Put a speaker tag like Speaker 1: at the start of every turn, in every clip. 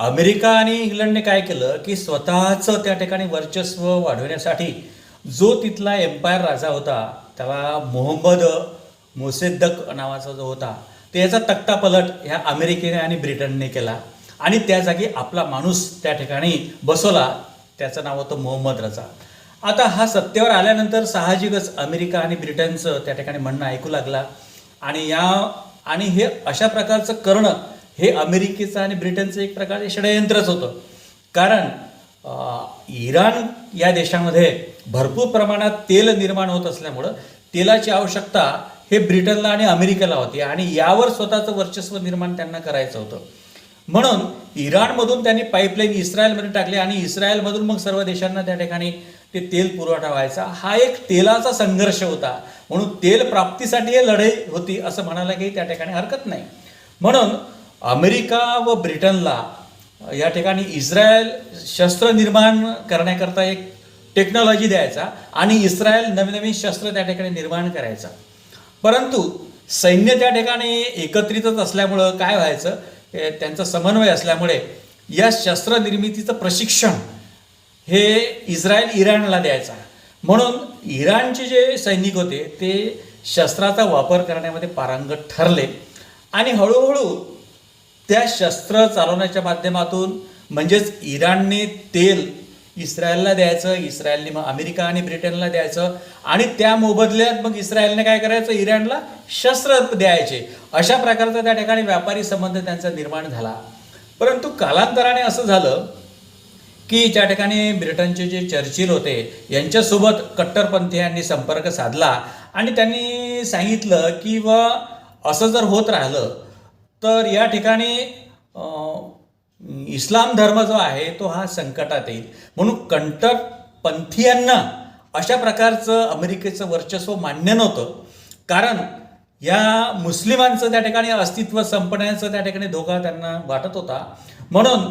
Speaker 1: America आणि इंग्लंडने काय केलं की स्वतःचं त्या ठिकाणी वर्चस्व वाढवण्यासाठी जो तिथला एम्पायर राजा होता त्याला मोहम्मद मोसेद्दक नावाचा जो होता तर याचा तक्ता पलट ह्या अमेरिकेने आणि ब्रिटनने केला. आणि त्या जागी आपला माणूस त्या ठिकाणी बसवला त्याचं नाव होतं मोहम्मद रजा. आता हा सत्तेवर आल्यानंतर साहजिकच अमेरिका आणि ब्रिटनचं त्या ठिकाणी म्हणणं ऐकू लागला. आणि या आणि हे अशा प्रकारचं करणं हे अमेरिकेचं आणि ब्रिटनचं एक प्रकारे षडयंत्रच होतं. कारण इराण या देशामध्ये भरपूर प्रमाणात तेल निर्माण होत असल्यामुळं तेलाची आवश्यकता हे ब्रिटनला आणि अमेरिकेला होती आणि यावर स्वतःचं वर्चस्व निर्माण त्यांना करायचं होतं. म्हणून इराणमधून त्यांनी पाईपलाईन इस्रायलमध्ये टाकली आणि इस्रायलमधून मग सर्व देशांना त्या ठिकाणी ते तेल पुरवठा व्हायचा. हा एक तेलाचा संघर्ष होता. म्हणून तेल प्राप्तीसाठी हे लढाई होती असं म्हणायला काही त्या ठिकाणी हरकत नाही. म्हणून अमेरिका व ब्रिटनला या ठिकाणी इस्रायल शस्त्र निर्माण करण्याकरता एक टेक्नॉलॉजी द्यायचा आणि इस्रायल नवीन नवीन शस्त्र त्या ठिकाणी निर्माण करायचा. परंतु सैन्य त्या ठिकाणी एकत्रितच असल्यामुळं काय व्हायचं त्यांचा समन्वय असल्यामुळे या शस्त्र निर्मितीचं प्रशिक्षण हे इस्रायल इराणला द्यायचा. म्हणून इराणचे जे सैनिक होते ते शस्त्राचा वापर करण्यामध्ये पारंगत ठरले आणि हळूहळू त्या शस्त्र चालवण्याच्या माध्यमातून म्हणजेच इराणने तेल इस्रायलला द्यायचं इस्रायलने मग अमेरिका आणि ब्रिटनला द्यायचं आणि त्या मोबदल्यात मग इस्रायलने काय करायचं? इराणला शस्त्र द्यायचे. अशा प्रकारचा त्या ठिकाणी व्यापारी संबंध त्यांचा निर्माण झाला. परंतु कालांतराने असं झालं की ज्या ठिकाणी ब्रिटनचे जे चर्चिल होते यांच्यासोबत कट्टरपंथीयांनी संपर्क साधला आणि त्यांनी सांगितलं की व असं जर होत राहिलं तर या ठिकाणी इस्लाम धर्म जो आहे तो हा संकटात येईल. म्हणून कट्टरपंथीयांना अशा प्रकारचं अमेरिकेचं वर्चस्व मान्य नव्हतं. कारण या मुस्लिमांचं त्या ठिकाणी अस्तित्व संपण्याचं त्या ठिकाणी धोका त्यांना वाटत होता. म्हणून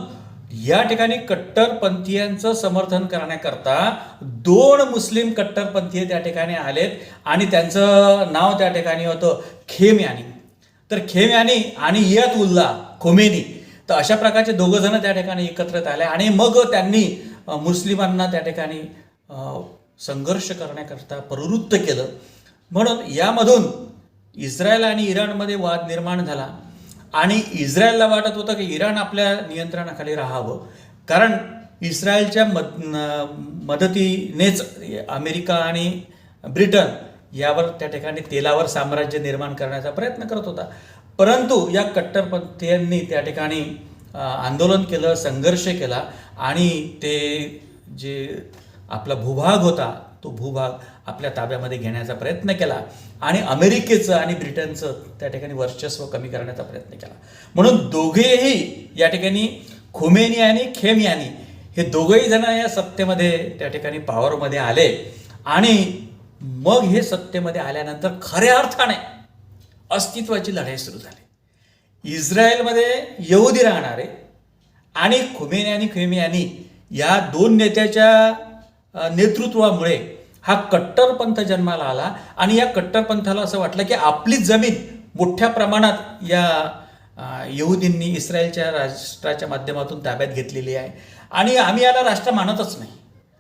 Speaker 1: या ठिकाणी कट्टरपंथीयांचं समर्थन करण्याकरता दोन मुस्लिम कट्टरपंथीय त्या ठिकाणी आलेत आणि त्यांचं नाव त्या ठिकाणी होतं खेम यांनी तर खेमयानी आणि इयत उल्ला खोमेनी तर अशा प्रकारचे दोघं जण त्या ठिकाणी एकत्रित आले आणि मग त्यांनी मुस्लिमांना त्या ठिकाणी संघर्ष करण्याकरता प्रवृत्त केलं. म्हणून यामधून इस्रायल आणि इराणमध्ये वाद निर्माण झाला. आणि इस्रायलला वाटत होतं की इराण आपल्या नियंत्रणाखाली राहावं. कारण इस्रायलच्या मद मदतीनेच अमेरिका आणि ब्रिटन यावर त्या ठिकाणी तेलावर साम्राज्य निर्माण करण्याचा प्रयत्न करत होता. परंतु या कट्टरपंथीयांनी त्या ठिकाणी आंदोलन केलं संघर्ष केला आणि ते जे आपला भूभाग होता तो भूभाग आपल्या ताब्यामध्ये घेण्याचा प्रयत्न केला आणि अमेरिकेचं आणि ब्रिटनचं त्या ठिकाणी वर्चस्व कमी करण्याचा प्रयत्न केला. म्हणून दोघेही या ठिकाणी खुमेनी आणि खेमयानी हे दोघेही जण या सत्तेमध्ये त्या ठिकाणी पॉवरमध्ये आले आणि मग हे सत्तेमध्ये आल्यानंतर खऱ्या अर्थाने अस्तित्वाची लढाई सुरू झाली. इस्रायलमध्ये यहुदी राहणारे आणि खुमेनी आणि खेमियानी या दोन नेत्याच्या नेतृत्वामुळे हा कट्टरपंथ जन्माला आला आणि या कट्टरपंथाला असं वाटलं की आपली जमीन मोठ्या प्रमाणात या यहुदींनी इस्रायलच्या राष्ट्राच्या माध्यमातून ताब्यात घेतलेली आहे. आणि आम्ही याला राष्ट्र मानतच नाही.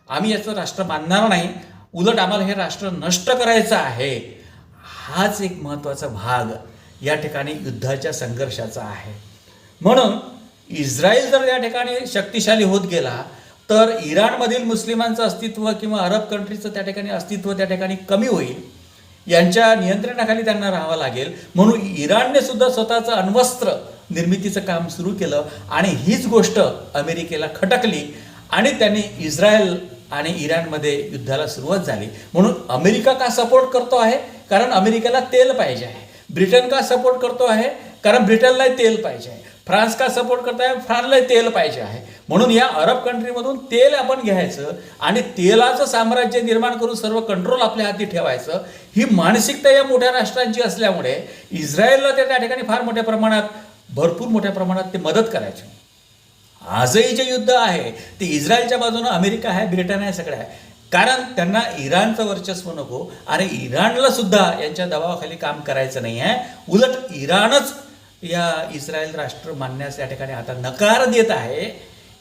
Speaker 1: आम्ही याचं राष्ट्र मानणार नाही. उलट आम्हाला हे राष्ट्र नष्ट करायचं आहे. हाच एक महत्त्वाचा भाग या ठिकाणी युद्धाच्या संघर्षाचा आहे. म्हणून इस्रायल जर या ठिकाणी शक्तिशाली होत गेला तर इराणमधील मुस्लिमांचं अस्तित्व किंवा अरब कंट्रीचं त्या ठिकाणी अस्तित्व त्या ठिकाणी कमी होईल. यांच्या नियंत्रणाखाली त्यांना राहावं लागेल. म्हणून इराणने सुद्धा स्वतःचं अण्वस्त्र निर्मितीचं काम सुरू केलं आणि हीच गोष्ट अमेरिकेला खटकली आणि त्यांनी इस्रायल आणि इराणमध्ये युद्धाला सुरुवात झाली. म्हणून अमेरिका का सपोर्ट करतो आहे? कारण अमेरिकेला तेल पाहिजे आहे. ब्रिटन का सपोर्ट करतो आहे? कारण ब्रिटनला तेल पाहिजे आहे. फ्रान्स का सपोर्ट करत आहे? फ्रान्सला तेल पाहिजे आहे. म्हणून या अरब कंट्रीमधून तेल आपण घ्यायचं आणि तेलाचं साम्राज्य निर्माण करून सर्व कंट्रोल आपल्या हाती ठेवायचं. ही मानसिकता या मोठ्या राष्ट्रांची असल्यामुळे इस्रायलला ते त्या ठिकाणी फार मोठ्या प्रमाणात भरपूर मोठ्या प्रमाणात ते मदत करायचे. आजही जे युद्ध आहे ते इस्रायलच्या बाजूनं अमेरिका आहे ब्रिटन आहे सगळं आहे. कारण त्यांना इराणचं वर्चस्व नको आणि इराणला सुद्धा यांच्या दबावाखाली काम करायचं नाही आहे. उलट इराणच या इस्रायल राष्ट्र मानण्यास या ठिकाणी आता नकार देत आहे.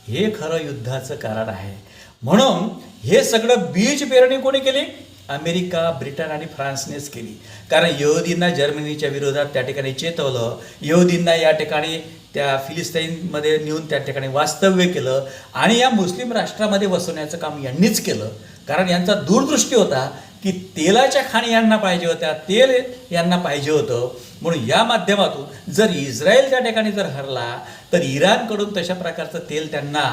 Speaker 1: हे खरं युद्धाचं कारण आहे. म्हणून हे सगळं बीज पेरणी कोणी केली? अमेरिका ब्रिटन आणि फ्रान्सनेच केली. कारण यहुदींना जर्मनीच्या विरोधात त्या ठिकाणी चेतवलं. यहुदींना या ठिकाणी त्या फिलिस्तीनमध्ये नेऊन त्या ठिकाणी वास्तव्य केलं आणि या मुस्लिम राष्ट्रामध्ये वसवण्याचं काम यांनीच केलं. कारण यांचा दूरदृष्टी होता की तेलाच्या खाणी यांना पाहिजे होत्या तेल यांना पाहिजे होतं. म्हणून या माध्यमातून जर इस्रायल त्या ठिकाणी जर हरला तर इराणकडून तशा प्रकारचं तेल त्यांना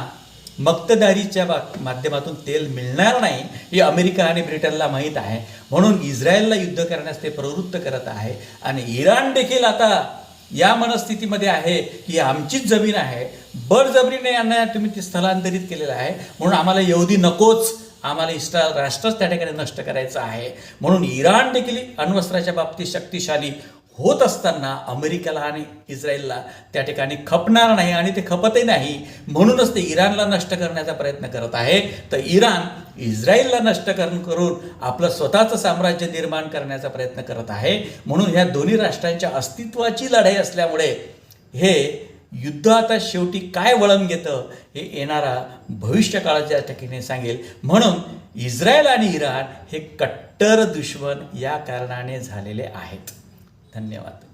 Speaker 1: मक्तदारीच्या माध्यमातून तेल मिळणार नाही हे अमेरिका आणि ब्रिटनला माहीत आहे. म्हणून इस्रायलला युद्ध करण्यास ते प्रवृत्त करत आहे. आणि इराण देखील आता या मनस्थितीमध्ये आहे की आमचीच जमीन आहे. बळजबरीने यांना तुम्ही ती स्थलांतरित केलेलं आहे. म्हणून आम्हाला यहुदी नकोच. आम्हाला इस्रा राष्ट्रच त्या ठिकाणी नष्ट करायचं आहे. म्हणून इराण देखील अण्वस्त्राच्या बाबतीत शक्तिशाली होत असताना अमेरिकेला आणि इस्रायलला त्या ठिकाणी खपणार नाही आणि ते खपतही नाही. म्हणूनच ते इराणला नष्ट करण्याचा प्रयत्न करत आहे. तर इराण इस्रायलला नष्ट करून करून आपलं स्वतःचं साम्राज्य निर्माण करण्याचा प्रयत्न करत आहे. म्हणून ह्या दोन्ही राष्ट्रांच्या अस्तित्वाची लढाई असल्यामुळे हे युद्ध आता शेवटी काय वळण घेतं हे येणारा भविष्यकाळाच्या ठिकाणी सांगेल. म्हणून इस्रायल आणि इराण हे कट्टर दुश्मन या कारणाने झालेले आहेत. धन्यवाद